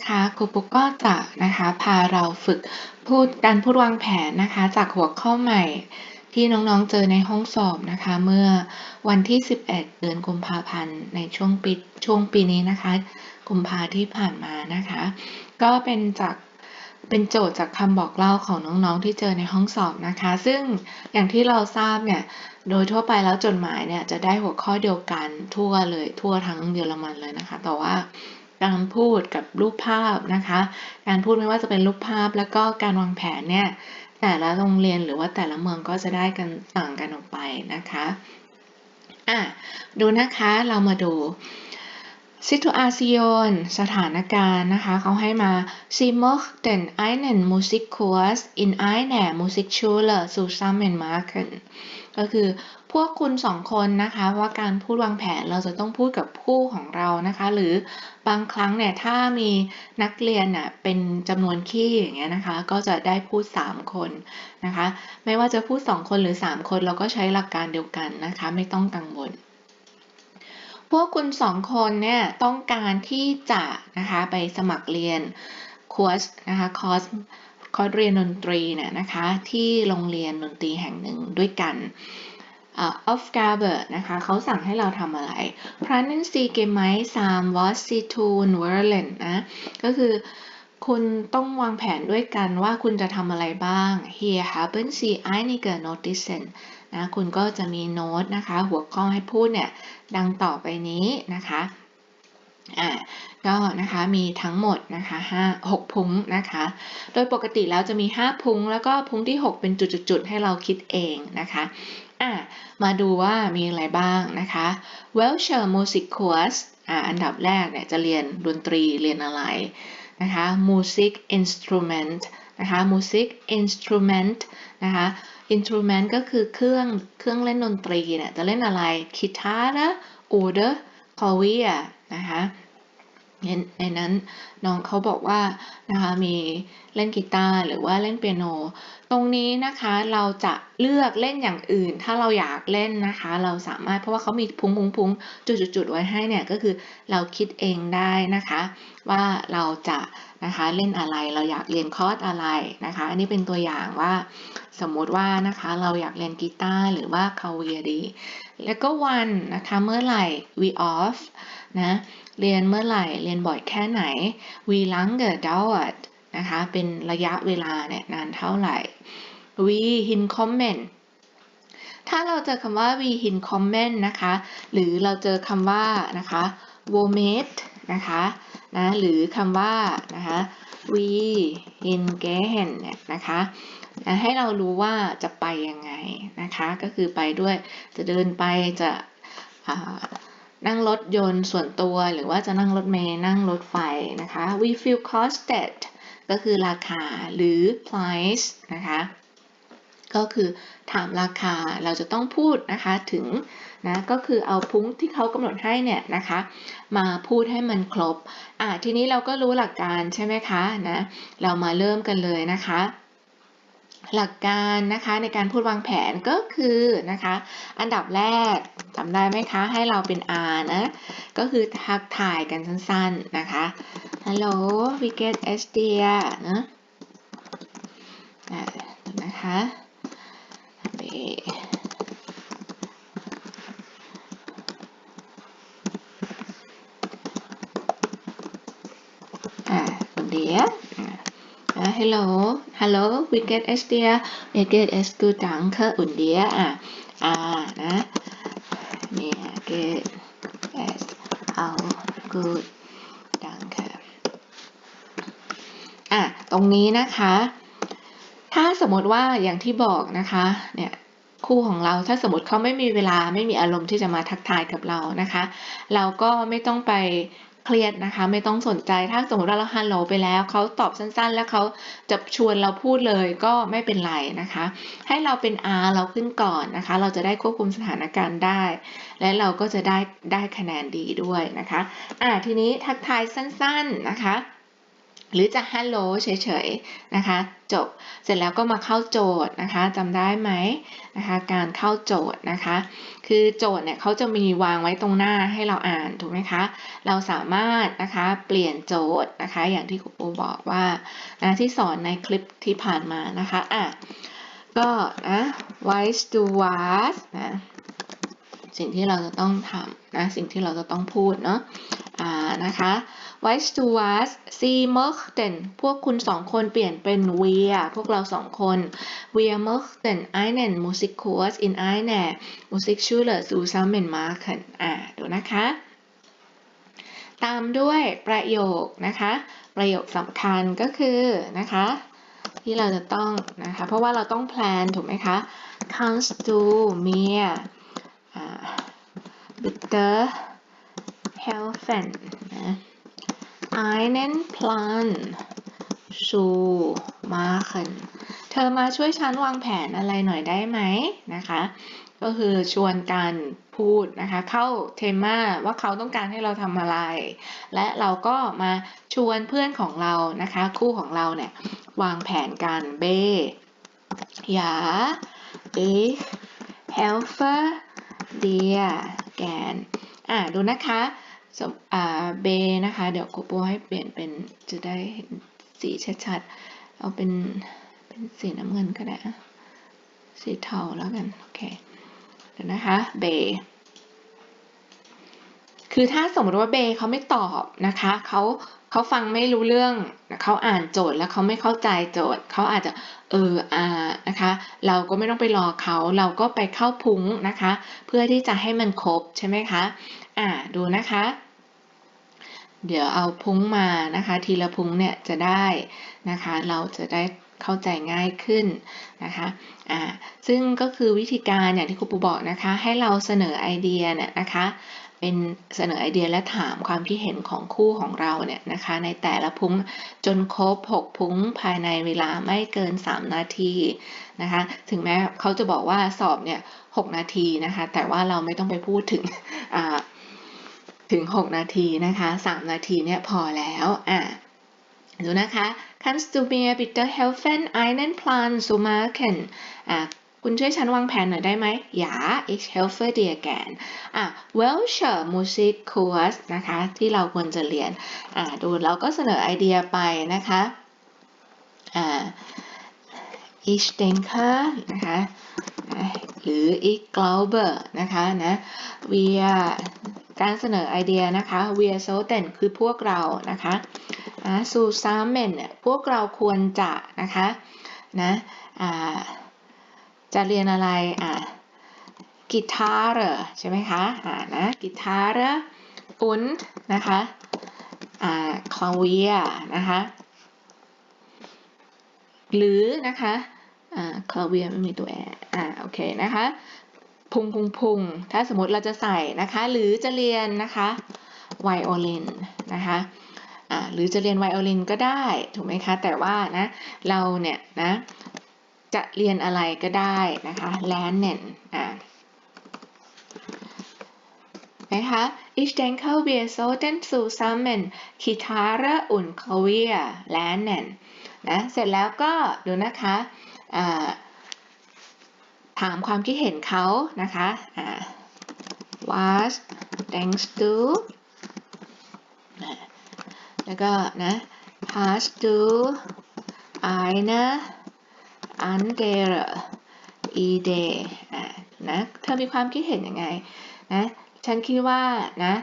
นะคะครูปุ๊กก็จะนะคะพาเราฝึกพูดการพูดวางแผนนะคะจากหัวข้อใหม่ที่น้องๆเจอในห้องสอบนะคะ เมื่อวันที่ 11 เดือนกุมภาพันธ์ในช่วงปีช่วงปีนี้นะคะ กุมภาที่ผ่านมานะคะ ก็เป็นจากเป็นโจทย์จากคำบอกเล่าของน้องๆที่เจอในห้องสอบนะคะ ซึ่งอย่างที่เราทราบเนี่ยโดยทั่วไปแล้วจดหมายเนี่ยจะได้หัวข้อเดียวกันทั่วเลยทั่วทั้งเยอรมันเลยนะคะ แต่ว่า การพูดกับรูปภาพนะคะ การพูดไม่ว่าจะเป็นรูปภาพแล้วก็การวางแผนเนี่ยแต่ละโรงเรียนหรือว่าแต่ละเมืองก็จะได้กันต่างกันออกไปนะคะอะดูนะคะเรามาดู Situation สถานการณ์นะคะเขาให้มา Sie möchten einen Musikkurs in einer Musikschule zusammen machen ก็คือ พวกคุณสองคนนะคะว่าการพูดวางแผนเราจะต้องพูดกับคู่ของเรานะคะ หรือบางครั้งเนี่ยถ้ามีนักเรียนน่ะเป็นจำนวนขี้อย่างเงี้ยนะคะ ก็จะได้พูด 3 คนนะคะ ไม่ว่าจะพูด 2 คนหรือ 3 คนเราก็ใช้หลักการเดียวกันนะคะ ไม่ต้องกังวลพวกคุณสองคนเนี่ยต้องการที่จะนะคะไปสมัครเรียนคอร์สนะคะคอร์สคอร์สเรียนดนตรีเนี่ยนะคะที่โรงเรียนดนตรีแห่งหนึ่งด้วยกัน Aufgabe นะคะเขาสั่งให้เราทำอะไร Planen Sie gemeinsam was Sie tun wollen นะก็คือคุณต้องวางแผนด้วยกันว่าคุณจะทำอะไรบ้าง Hier haben Sie einige Notizen นะคุณก็จะมีโน้ตนะคะ หัวข้อให้พูดเนี่ย ดังต่อไปนี้นะคะอ่าก็นะคะมีทั้งหมดนะคะ5 6พุงนะคะ โดยปกติแล้วจะมี 5 พุงแล้วก็พุงที่ 6 เป็นจุดๆให้เราคิดเองนะคะ อะมาดูว่ามีอะไรบ้างนะคะ Welcher Music Course อะอันดับแรกเนี่ยจะเรียนดนตรีเรียนอะไรนะคะ Music Instrument นะคะ Music Instrument นะคะ Instrument ก็คือเครื่องเครื่องเล่นดนตรีเนี่ยจะเล่นอะไร Gitarre oder Klavier นะคะ ในนั้นน้องเขาบอกว่านะคะมีเล่นกีตาร์หรือว่าเล่นเปียโน ตรงนี้นะคะเราจะเลือกเล่นอย่างอื่น ถ้าเราอยากเล่นนะคะ เราสามารถเพราะว่าเขามีพุงพุงพุงจุดจุดจุดไว้ให้เนี่ยก็คือเราคิดเองได้นะคะ ว่าเราจะนะคะเล่นอะไรเราอยากเรียนคอร์สอะไรนะคะ อันนี้เป็นตัวอย่างว่าสมมติว่านะคะเราอยากเรียนกีตาร์หรือว่าคาเวียดี แล้วก็วันนะคะเมื่อไหร่ we off นะ เรียนเมื่อไหร่ เรียนบ่อยแค่ไหน wie lange dauert นะคะ เป็นระยะเวลาเนี่ยนานเท่าไหร่ We hinkommen ถ้าเราเจอคำว่า We hinkommen นะคะ หรือเราเจอคำว่านะคะ wo met นะคะนะหรือคำว่านะคะ we hingehen เนี่ยนะคะให้เรารู้ว่าจะไปยังไงนะคะ ก็คือไปด้วยจะเดินไปจะ นั่งรถยนต์ส่วนตัวหรือว่าจะนั่งรถเมล์นั่งรถไฟนะคะ we feel costed ก็คือราคาหรือ price นะคะ ก็คือถามราคาเราจะต้องพูดนะคะถึงนะก็คือเอาพุ้งที่เขากำหนดให้เนี่ยนะคะ มาพูดให้มันครบอ่าทีนี้เราก็รู้หลักการใช่ไหมคะนะเรามาเริ่มกันเลยนะคะ หลักการนะคะในการพูดวางแผนก็คือนะคะอันดับแรกจำได้ไหมคะให้เราเป็น R นะก็คือทักทายกันสั้นๆนะคะ Hello we get s d e a นะนะคะอ่าเดีย hello hello we get es dir we get es gut danke und dir อะอ่านะเนี่ย get es auch gut danke อะตรงนี้นะคะ ถ้าสมมติว่าอย่างที่บอกนะคะเนี่ยคู่ของเราถ้าสมมติเขาไม่มีเวลาไม่มีอารมณ์ที่จะมาทักทายกับเรานะคะ เราก็ไม่ต้องไป เครียดนะคะ ไม่ต้องสนใจถ้าสมมติว่าเราฮัลโหลไปแล้วเขาตอบสั้นๆ แล้วเขาจะชวนเราพูดเลยก็ไม่เป็นไรนะคะ ให้เราเป็น R เราขึ้นก่อนนะคะ เราจะได้ควบคุมสถานการณ์ได้ และเราก็จะได้ได้คะแนนดีด้วยนะคะอ่าทีนี้ทักทายสั้นๆนะคะ หรือจะ hello เฉยๆนะคะ จบเสร็จแล้วก็มาเข้าโจทย์นะคะจำได้ไหมนะคะการเข้าโจทย์นะคะ คือโจทย์เนี่ยเขาจะมีวางไว้ตรงหน้าให้เราอ่านถูกไหมคะ เราสามารถนะคะเปลี่ยนโจทย์นะคะ อย่างที่ครูปูบอกว่านะที่สอนในคลิปที่ผ่านมานะคะอะก็นะ wise to was นะสิ่งที่เราจะต้องทำนะสิ่งที่เราจะต้องพูดเนาะอ่านะคะ Weiss to was Sie möchten พวกคุณสองคนเปลี่ยนเป็น wir พวกเราสองคน wir möchten einen Musikkurs in einer Musikschule zusammen machen อ่าดูนะคะ ตามด้วยประโยคนะคะ ประโยคสำคัญก็คือนะคะที่เราจะต้องนะคะ เพราะว่าเราต้องแพลนถูกไหมคะ kannst du mir อ่า bitte helfen นะ einen Plan zu machen เธอมาช่วยฉันวางแผนอะไรหน่อยได้ไหมนะคะ ก็คือชวนกันพูดนะคะ เข้าเทมาว่าเขาต้องการให้เราทำอะไร และเราก็มาชวนเพื่อนของเรานะคะ คู่ของเราเนี่ยวางแผนกันเบ Ja ich helfe dir gern อ่าดูนะคะ เบนะคะ เดี๋ยวครูโปให้เปลี่ยนเป็นจะได้เห็นสีชัดๆ เอาเป็นเป็นสีน้ำเงินก็ได้ สีเทาแล้วกัน โอเคเดี๋ยวนะคะ เบคือถ้าสมมติว่าเบเขาไม่ตอบนะคะเขาเขาฟังไม่รู้เรื่องเขาอ่านโจทย์แล้วเขาไม่เข้าใจโจทย์เขาอาจจะเอออานะคะ เราก็ไม่ต้องไปรอเขาเราก็ไปเข้าพุงนะคะ เพื่อที่จะให้มันครบใช่ไหมคะ อ่าดูนะคะ เดี๋ยวเอาพุ้งมานะคะ ทีละพุ้งเนี่ยจะได้นะคะ เราจะได้เข้าใจง่ายขึ้นนะคะอ่าซึ่งก็คือวิธีการอย่างที่ครูปูบอกนะคะ ให้เราเสนอไอเดียเนี่ยนะคะเป็นเสนอไอเดียและถามความคิดเห็นของคู่ของเราเนี่ยนะคะในแต่ละพุ้งจนครบ 6 พุ้งภายในเวลาไม่เกิน 3 นาทีนะคะถึงแม้เขาจะบอกว่าสอบเนี่ย6นาทีนะคะแต่ว่าเราไม่ต้องไปพูดถึงอ่า ถึง 6 นาทีนะคะ 3 นาทีเนี่ยพอแล้วอะดูนะคะ Kannst du mir bitte helfen einen Plan zu machen อะคุณช่วยฉันวางแผนหน่อยได้ไหม Ja ich helfe dir gern อะ welcher Musikkurs นะคะ ที่เราควรจะเรียน อะ ดูเราก็เสนอไอเดียไปนะคะ อ่า ich denke นะคะ หรือ ich glaube นะคะนะ wir การเสนอไอเดียนะคะ wir sollten คือพวกเรานะคะนะ zusammen เนี่ยพวกเราควรจะนะคะนะอ่าจะเรียนอะไรอ่ากีตาร์ใช่ไหมคะอ่านะกีตาร์ und นะคะอ่าคลาเวียนะคะหรือนะคะ อ่าคลาเวียไม่มีตัวแออ่าโอเคนะคะพุงพุงพุงถ้าสมมติเราจะใส่นะคะ หรือจะเรียนนะคะไวโอลินนะคะอ่าหรือจะเรียนไวโอลินก็ได้ถูกไหมคะแต่ว่านะเราเนี่ยนะจะเรียนอะไรก็ได้นะคะ lernen อ่านะคะ Ich denke wir sollten zusammen Gitarre und Klavier lernen นะเสร็จแล้วก็ดูนะคะ ถามความคิดเห็นเขานะคะอ่า was denkst du นะแล้วก็นะ hast du eine andere Idee อ่านะเธอมีความคิดเห็นยังไงนะฉันคิดว่านะ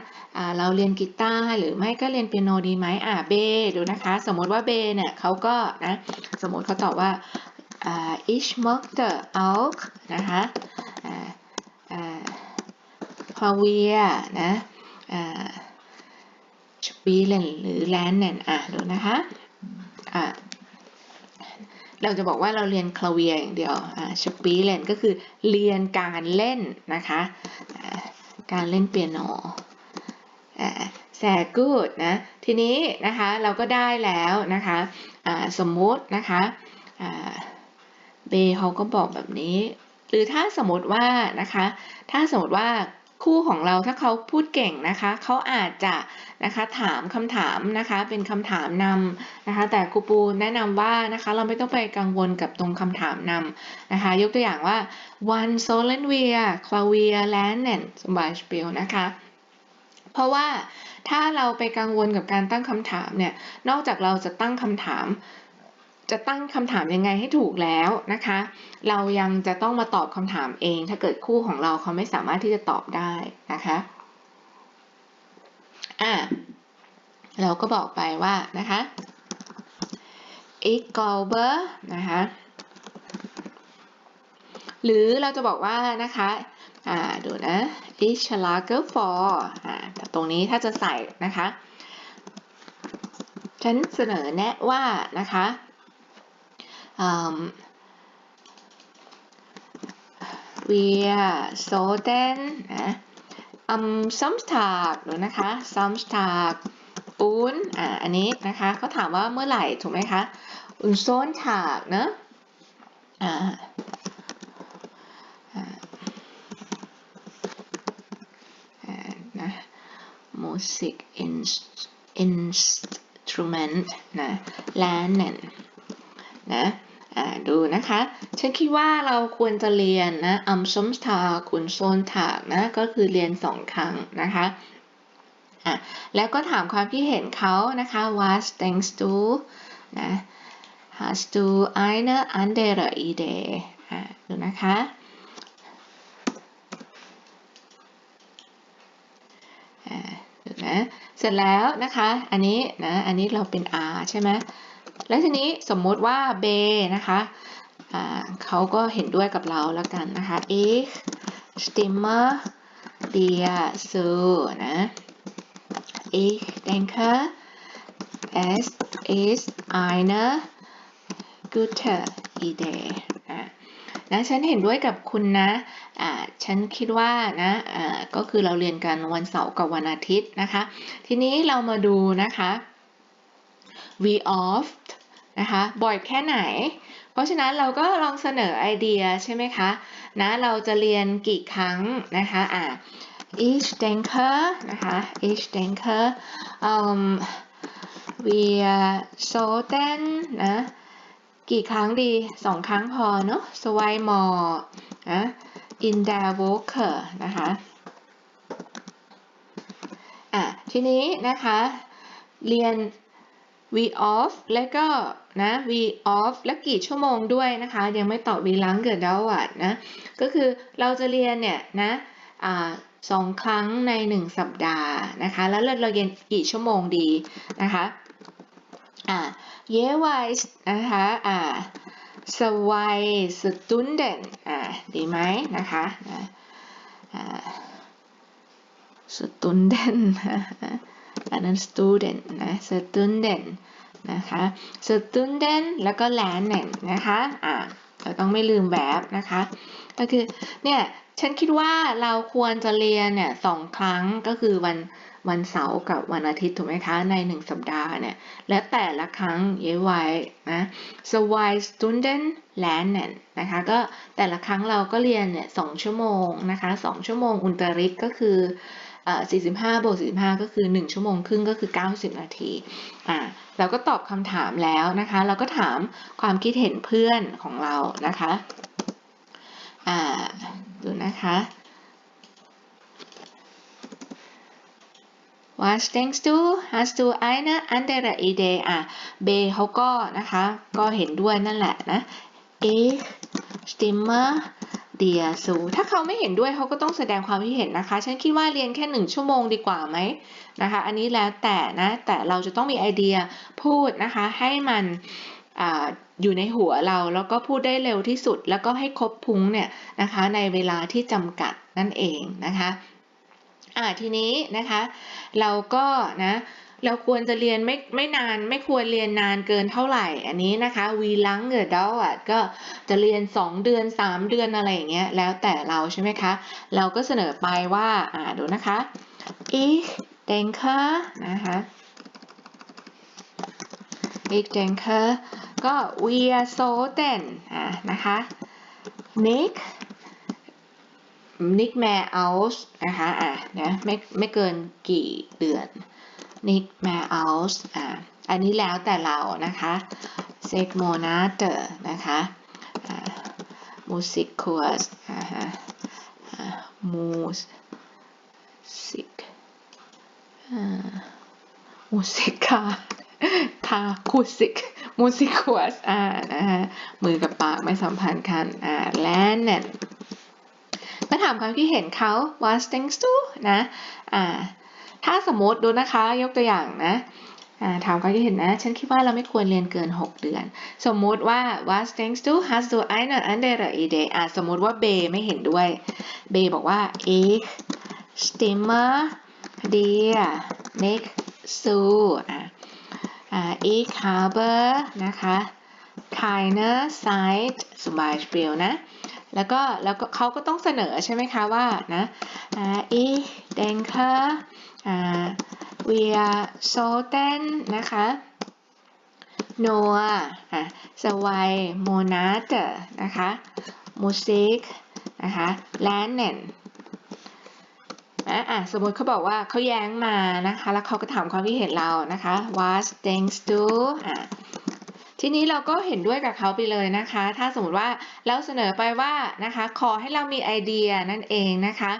เราเรียนกีตาร์หรือไม่ก็เรียนเปียโนดีไหมอ่าเบดูนะคะ สมมติว่าเบเนี่ยเขาก็นะสมมติเขาตอบว่า ich möchte auch นะคะอ่าอ่า Klavier นะอ่า spielen หรือ lernen อะดูนะคะอ่าเราจะบอกว่าเราเรียนคลาเวียอย่างเดียวอ่า spielen ก็คือเรียนการเล่นนะคะการเล่นเปียโนแสกูดนะ ทีนี้นะคะเราก็ได้แล้วนะคะสมมุตินะคะ เบเขาก็บอกแบบนี้ หรือถ้าสมมติว่านะคะ ถ้าสมมติว่าคู่ของเราถ้าเขาพูดเก่งนะคะเขาอาจจะนะคะถามคำถามนะคะเป็นคำถามนำนะคะ แต่ครูปูแนะนำว่านะคะเราไม่ต้องไปกังวลกับตรงคำถามนำนะคะ ยกตัวอย่างว่า one solen wir Klavier lernen zum Beispiel นะคะเพราะว่าถ้าเราไปกังวลกับการตั้งคำถามเนี่ยนอกจากเราจะตั้งคำถาม จะตั้งคำถามยังไงให้ถูกแล้วนะคะ เรายังจะต้องมาตอบคำถามเอง ถ้าเกิดคู่ของเราเขาไม่สามารถที่จะตอบได้นะคะอะเราก็บอกไปว่านะคะ ich glaube นะคะหรือเราจะบอกว่านะคะอ่าดูนะ ich schlage vor อ่าตตรงนี้ถ้าจะใส่นะคะ ฉันเสนอแนะว่านะคะ um, wir sollten นะ am Samstag หรือนะคะ Samstag und อ่าอันนี้นะคะเขาถามว่าเมื่อไหร่ถูกไหมคะ und Sonntag เนอะอ่าอ่าอ่านะ Musik Instrument นะ lernen นะอ่า ดูนะคะ ฉันคิดว่าเราควรจะเรียนนะ am Samstag und Sonntag นะ ก็คือเรียนสองครั้งนะคะอะแล้วก็ถามความคิดเห็นเขานะคะ was denkst du นะ hast du eine andere Idee อะดูนะคะอ่าดูนะ เสร็จแล้วนะคะ อันนี้นะ อันนี้เราเป็น R ใช่ไหม แล้วทีนี้สมมุติว่าเบนะคะเขาก็เห็นด้วยกับเราแล้วกันนะคะ ich stimme dir zu นะ ich denke es ist eine gute Idee อะนะฉันเห็นด้วยกับคุณนะอ่าฉันคิดว่านะอ่าก็คือเราเรียนกันวันเสาร์กับวันอาทิตย์นะคะ ทีนี้เรามาดูนะคะ we oft นะคะบ่อยแค่ไหน เพราะฉะนั้นเราก็ลองเสนอไอเดียใช่ไหมคะนะเราจะเรียนกี่ครั้งนะคะอ่า ich denker นะคะ ich denker um, wir sollten นะกี่ครั้งดีสองครั้งพอเนอะ zweimal นะ in der Woche นะคะอะทีนี้นะคะเรียน we off แล้วก็นะ we off และกี่ชั่วโมงด้วยนะคะ ยังไม่ตอบ we lange dauert นะ ก็คือเราจะเรียนเนี่ยนะอสองครั้งในหนึ่งสัปดาห์นะคะ แล้วเราเรียนกี่ชั่วโมงดีนะคะอ่า jeweils นะคะอ่า zwei Stunden อ่าดีไหมนะคะอ่า Stunden อันนั้น student นะ student นะคะ student แล้วก็ lernen นะคะอ่าเราต้องไม่ลืมแบบนะคะ ก็คือเนี่ยฉันคิดว่าเราควรจะเรียนเนี่ยสองครั้งก็คือวันวันเสาร์กับวันอาทิตย์ถูกไหมคะ ในหนึ่งสัปดาห์เนี่ย และแต่ละครั้งเย้ไว้นะ so why student lernen นะคะก็แต่ละครั้งเราก็เรียนเนี่ยสองชั่วโมงนะคะสองชั่วโมงอุนตริกก็คือ 45บวก45 ก็คือ 1 ชั่วโมงครึ่งก็คือ 90 นาทีอ่าเราก็ตอบคำถามแล้วนะคะ เราก็ถามความคิดเห็นเพื่อนของเรานะคะอ่าดูนะคะ Was denkst du hast du eine andere Idee อะเบเขาก็นะคะ ก็เห็นด้วยนั่นแหละนะ ich stimme dir zu ถ้าเขาไม่เห็นด้วยเขาก็ต้องแสดงความคิดเห็นนะคะ ฉันคิดว่าเรียนแค่หนึ่งชั่วโมงดีกว่าไหมนะคะ อันนี้แล้วแต่นะ แต่เราจะต้องมีไอเดียพูดนะคะ ให้มันออยู่ในหัวเราแล้วก็พูดได้เร็วที่สุด แล้วก็ให้ครบพุ้งเนี่ยนะคะ ในเวลาที่จำกัดนั่นเองนะคะ อ่าทีนี้นะคะ เราก็นะ เราควรจะเรียนไม่ไม่นานไม่ควรเรียนนานเกินเท่าไหร่ อันนี้นะคะวีลังเกอร์ดอะก็จะเรียน 2 เดือน 3 เดือนอะไรอย่างเงี้ยแล้วแต่เราใช่ไหมคะ เราก็เสนอไปว่าอ่าดูนะคะ ich denke นะคะ ich denke ก็ wir sollten อ่านะคะ nick nick mehr aus นะคะ อะนะไม่ไม่เกินกี่เดือน nick mehr aus อะอันนี้แล้วแต่เรานะคะ six Monate นะคะอ่า Musikkurs อ่าฮะอ่า Musik อ่าคาคูสิกมูสิควัสอ่านะฮะมือกับปากไม่สัมพันธ์กันอ่าแลนเนนมาถามความคิดเห็นเขา what thanks to นะอ่า ถ้าสมมติดูนะคะยกตัวอย่างนะถามความคิดเห็นนะ ฉันคิดว่าเราไม่ควรเรียนเกิน 6 เดือน สมมุติว่า what thanks to hast du eine andere Idee อ่าสมมุติว่าเบไม่เห็นด้วย เบบอกว่า ich stimme dir nicht zu อ่าอ่า ich habe นะคะ keine Zeit zum Beispiel นะ แล้วก็แล้วก็เขาก็ต้องเสนอใช่ไหมคะว่านะอ่า ich denke อ่า wir sollten นะคะ nur อ่า zwei Monate นะคะ Musik นะคะ lernen นอะสมมติเขาบอกว่าเขาแย้งมานะคะ แล้วเขาก็ถามความคิดเห็นเรานะคะ what thanks to อะ ทีนี้เราก็เห็นด้วยกับเขาไปเลยนะคะ ถ้าสมมติว่าเราเสนอไปว่านะคะ ขอให้เรามีไอเดียนั่นเองนะคะ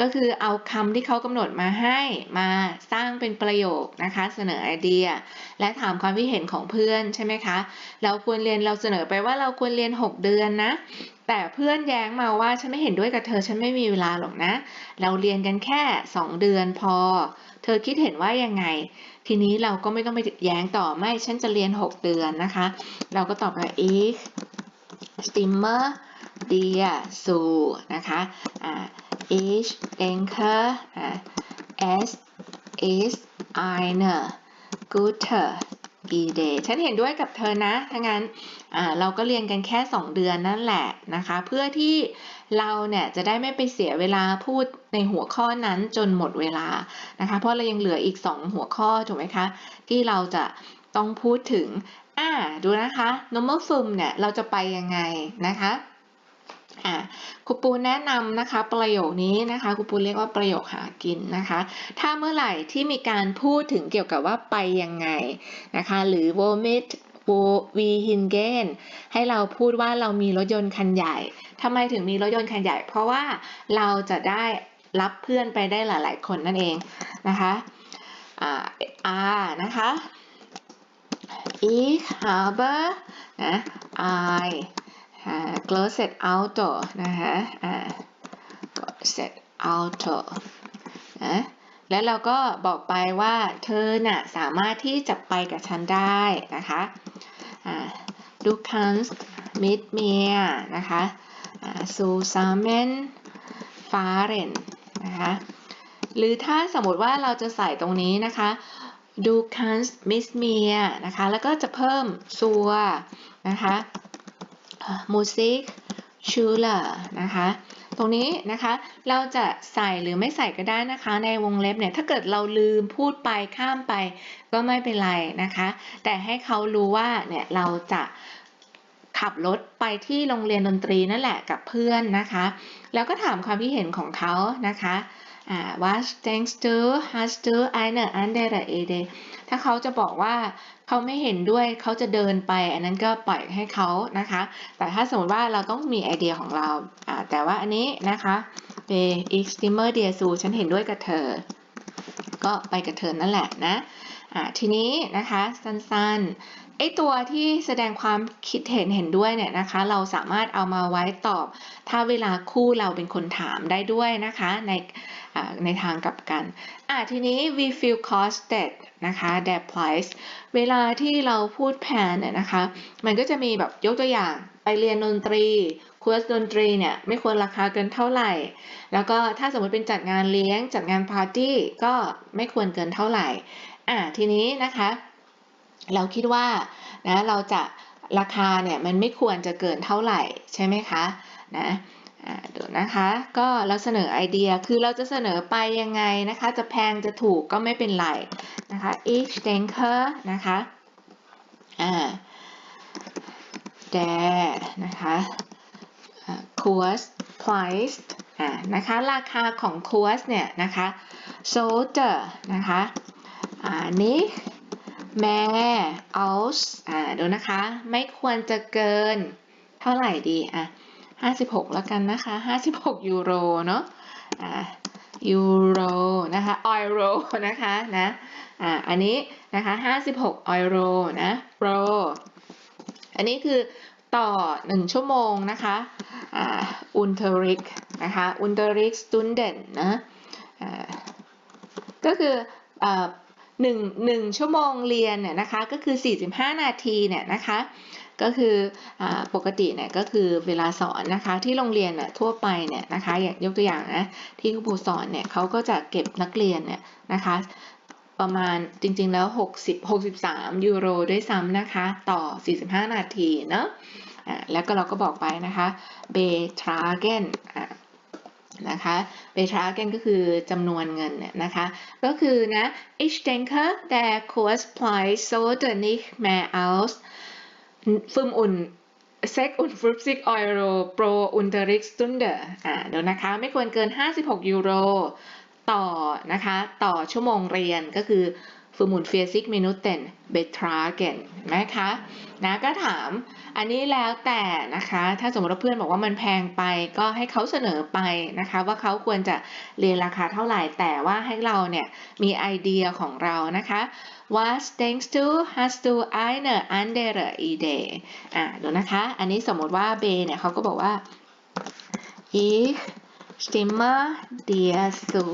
ก็คือเอาคำที่เขากำหนดมาให้มาสร้างเป็นประโยคนะคะ เสนอไอเดีย และถามความคิดเห็นของเพื่อนใช่ไหมคะ เราควรเรียนเราเสนอไปว่าเราควรเรียน 6 เดือนนะ แต่เพื่อนแย้งมาว่าฉันไม่เห็นด้วยกับเธอฉันไม่มีเวลาหรอกนะ เราเรียนกันแค่ 2 เดือนพอ เธอคิดเห็นว่ายังไง ทีนี้เราก็ไม่ต้องไปแย้งต่อไม่ฉันจะเรียน 6 เดือนนะคะ เราก็ตอบว่า ich stimme dir zu นะคะอ่า ich denke อ่า es is eine gute Idee ฉันเห็นด้วยกับเธอนะ ถ้างั้นเราก็เรียนกันแค่ 2 เดือนนั่นแหละนะคะ เพื่อที่เราเนี่ยจะได้ไม่ไปเสียเวลาพูดในหัวข้อนั้นจนหมดเวลานะคะ เพราะเรายังเหลืออีก 2 หัวข้อถูกไหมคะ ที่เราจะต้องพูดถึง อ่า ดูนะคะ normal form เนี่ย เราจะไปยังไงนะคะ อ่าครูปูแนะนำนะคะประโยคนี้นะคะครูปูเรียกว่าประโยคหากินนะคะ ถ้าเมื่อไหร่ที่มีการพูดถึงเกี่ยวกับว่าไปยังไงนะคะ หรือ w o m i t w we hingen ให้เราพูดว่าเรามีรถยนต์คันใหญ่ทำไมถึงมีรถยนต์คันใหญ่ เพราะว่าเราจะได้รับเพื่อนไปได้หลาย ๆ คนนั่นเองนะคะอ่า R นะคะ ich habe นะ I closet auto นะคะอ่า closet auto นะแล้วเราก็บอกไปว่าเธอน่ะสามารถที่จะไปกับฉันได้นะคะอ่า du kannst mit mir นะคะอ่า zusammen fahren นะคะหรือถ้าสมมติว่าเราจะใส่ตรงนี้นะคะ du kannst mit mir นะคะแล้วก็จะเพิ่ม zur นะคะ Musik Schüler นะคะ ตรงนี้นะคะเราจะใส่หรือไม่ใส่ก็ได้นะคะ ในวงเล็บเนี่ย ถ้าเกิดเราลืมพูดไปข้ามไป ก็ไม่เป็นไรนะคะ แต่ให้เขารู้ว่าเนี่ย เราจะขับรถไปที่โรงเรียนดนตรีนั่นแหละกับเพื่อนนะคะ แล้วก็ถามความคิดเห็นของเขานะคะ was thanks to hast du eine andere Idee ถ้าเขาจะบอกว่าเขาไม่เห็นด้วยเขาจะเดินไป อันนั้นก็ปล่อยให้เขานะคะ แต่ถ้าสมมติว่าเราต้องมีไอเดียของเรา แต่ว่าอันนี้นะคะเ ich stimme dir zu ฉันเห็นด้วยกับเธอ ก็ไปกับเธอนั่นแหละนะ ทีนี้นะคะสั้นๆ ไอตัวที่แสดงความคิดเห็นเห็นด้วยเนี่ยนะคะ เราสามารถเอามาไว้ตอบ ถ้าเวลาคู่เราเป็นคนถามได้ด้วยนะคะในในทางกลับกันอะทีนี้ we feel costed นะคะ that price เวลาที่เราพูดแผนเนี่ยนะคะ มันก็จะมีแบบยกตัวอย่างไปเรียนดนตรีคอร์สดนตรีเนี่ยไม่ควรราคาเกินเท่าไหร่ แล้วก็ถ้าสมมติเป็นจัดงานเลี้ยงจัดงานปาร์ตี้ก็ไม่ควรเกินเท่าไหร่ อะทีนี้นะคะ เราคิดว่านะเราจะราคาเนี่ยมันไม่ควรจะเกินเท่าไหร่ใช่ไหมคะนะดูนะคะก็เราเสนอไอเดียคือเราจะเสนอไปยังไงนะคะ จะแพงจะถูกก็ไม่เป็นไรนะคะ ich denke นะคะอ่า der นะคะ Kurs Price อ่านะคะราคาของคอร์สเนี่ยนะคะ sollte นะคะอ่านี้ แม่เอาส์อ่าดูนะคะ ไม่ควรจะเกิน เท่าไหร่ดี อะ 56 แล้วกันนะคะ 56 ยูโรเนาะอ่ายูโรนะคะออยโรนะคะนะอ่าอันนี้นะคะ 56ออยโรนะโรอันนี้คือต่อ 1 ชั่วโมงนะคะอ่าอุนเทอริกนะคะอุนเทอริกสตุนเดนนะอ่าก็คืออ่า หนึ่งหนึ่งชั่วโมงเรียนเนี่ยนะคะก็คือ 45 นาทีเนี่ยนะคะก็คืออปกติเนี่ยก็คือเวลาสอนนะคะที่โรงเรียนน่ะทั่วไปเนี่ยนะคะอย่างยกตัวอย่างนะที่ครูสอนเนี่ยเขาก็จะเก็บนักเรียนเนี่ยนะคะประมาณจริงๆแล้ว 60 63 ยูโรด้วยซ้ำนะคะ ต่อ 45 นาทีเนาะแล้วก็เราก็บอกไปนะคะเบทราเกน นะคะเบทราเกนก็คือจำนวนเงินเนี่ยนะคะ ก็คือนะ ich denke der Kurspreis sollte nicht mehr als 5 und 6 und 50 Euro pro Unterrichtsstunde อ่าเดี๋ยวนะคะ ไม่ควรเกิน 56 ยูโร ต่อนะคะ ต่อชั่วโมงเรียนก็คือ 45 Minuten betragen นเบทราเกนนะคะนะก็ถามอันนี้แล้วแต่นะคะ ถ้าสมมติว่าเพื่อนบอกว่ามันแพงไปก็ให้เขาเสนอไปนะคะ ว่าเขาควรจะเรียนราคาเท่าไหร่แต่ว่าให้เราเนี่ยมีไอเดียของเรานะคะ Was denkst du hast du eine andere Idee อะดูนะคะ อันนี้สมมติว่าเบเนี่ยเขาก็บอกว่า ich stimme dir zu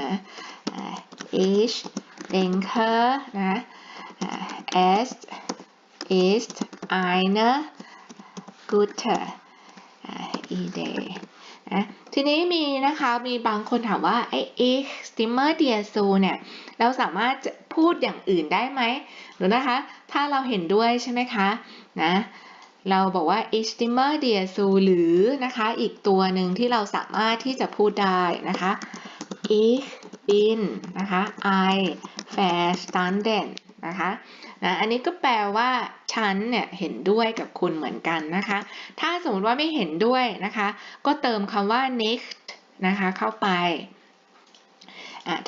นะ ich denke นะ es ist eine gute Idee นะทีนี้มีนะคะมีบางคนถามว่าไอ้ ich stimme dir zu เนี่ยเราสามารถจะพูดอย่างอื่นได้ไหมหรือนะคะ ถ้าเราเห็นด้วยใช่ไหมคะนะเราบอกว่า ich stimme dir zu หรือนะคะอีกตัวหนึ่งที่เราสามารถที่จะพูดได้นะคะ ich bin นะคะ I verstanden นะคะนะอันนี้ก็แปลว่าฉันเนี่ยเห็นด้วยกับคุณเหมือนกันนะคะ ถ้าสมมติว่าไม่เห็นด้วยนะคะ ก็เติมคำว่า nicht นะคะเข้าไป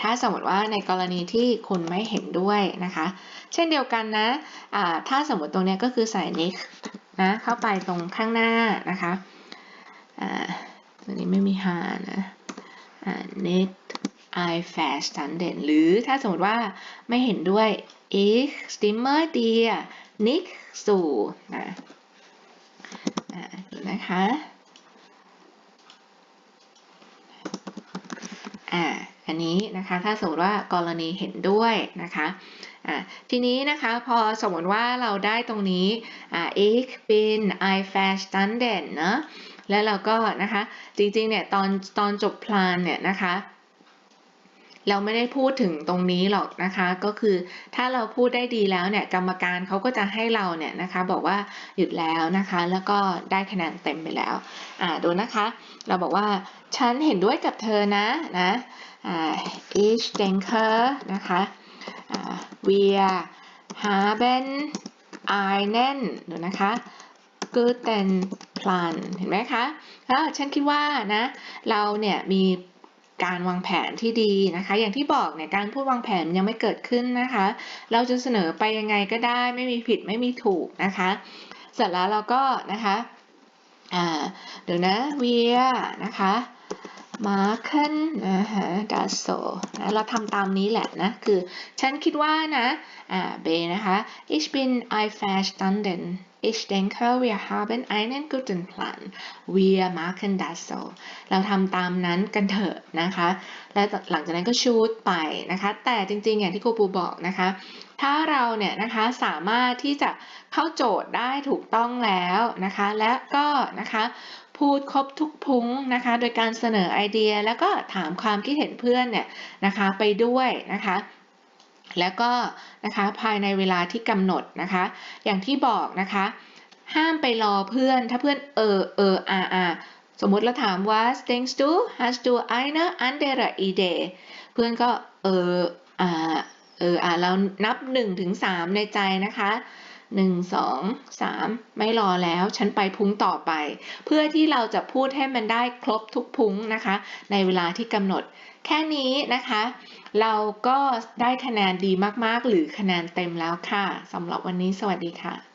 ถ้าสมมติว่าในกรณีที่คุณไม่เห็นด้วยนะคะ เช่นเดียวกันนะะถ้าสมมติตรงนี้ก็คือใส่ nicht นะเข้าไปตรงข้างหน้านะคะตัวนี้ไม่มีหานะ nicht I verstanden หรือถ้าสมมติว่าไม่เห็นด้วย ich stimme dir nicht zu นะนะคะอ่าอันนี้นะคะถ้าสมมติว่ากรณีเห็นด้วยนะคะอ่าทีนี้นะคะพอสมมติว่าเราได้ตรงนี้อ่า ich bin I verstanden นะแล้วเราก็นะคะจริงๆเนี่ยตอนตอนจบพลานเนี่ยนะคะ เราไม่ได้พูดถึงตรงนี้หรอกนะคะ ก็คือถ้าเราพูดได้ดีแล้วเนี่ยกรรมการเขาก็จะให้เราเนี่ยนะคะบอกว่าหยุดแล้วนะคะ แล้วก็ได้คะแนนเต็มไปแล้วอ่าดูนะคะ เราบอกว่าฉันเห็นด้วยกับเธอนะนะอ่า ich denke นะคะอ่า wir haben einen ดูนะคะ guten Plan เห็นไหมคะแล้วฉันคิดว่านะเราเนี่ยมี การวางแผนที่ดีนะคะ อย่างที่บอกเนี่ยการพูดวางแผนยังไม่เกิดขึ้นนะคะ เราจะเสนอไปยังไงก็ได้ ไม่มีผิดไม่มีถูกนะคะ เสร็จแล้วเราก็นะคะเดี๋ยวนะเวียนะคะมาเคินนะคะดัสโซนะเราทำตามนี้แหละนะ คือ ฉันคิดว่านะ อ่า เบนะคะ ich bin ein verstanden Ich denke, wir haben einen guten Plan. Wir machen das so. เราทำตามนั้นกันเถอะนะคะ และหลังจากนั้นก็ชูดไปนะคะ แต่จริงๆ อย่างที่ครูปูบอกนะคะ ถ้าเราเนี่ยนะคะสามารถที่จะเข้าโจทย์ได้ถูกต้องแล้วนะคะ และก็นะคะพูดครบทุกพุงนะคะ โดยการเสนอไอเดียแล้วก็ถามความคิดเห็นเพื่อนเนี่ยนะคะไปด้วยนะคะ แล้วก็นะคะภายในเวลาที่กำหนดนะคะ อย่างที่บอกนะคะ ห้ามไปรอเพื่อนถ้าเพื่อนเออเอออาอาสมมติเราถามว่า denkst du hast du eine andere Idee เพื่อนก็เอออ่าเอออ่าเรานับ1ถึง3ในใจนะคะหนึ่งสองสามไม่รอแล้ว ฉันไปพุ้งต่อไป เพื่อที่เราจะพูดให้มันได้ครบทุกพุ้งนะคะ ในเวลาที่กำหนด แค่นี้นะคะ เราก็ได้คะแนนดีมากๆ หรือคะแนนเต็มแล้วค่ะสำหรับวันนี้สวัสดีค่ะ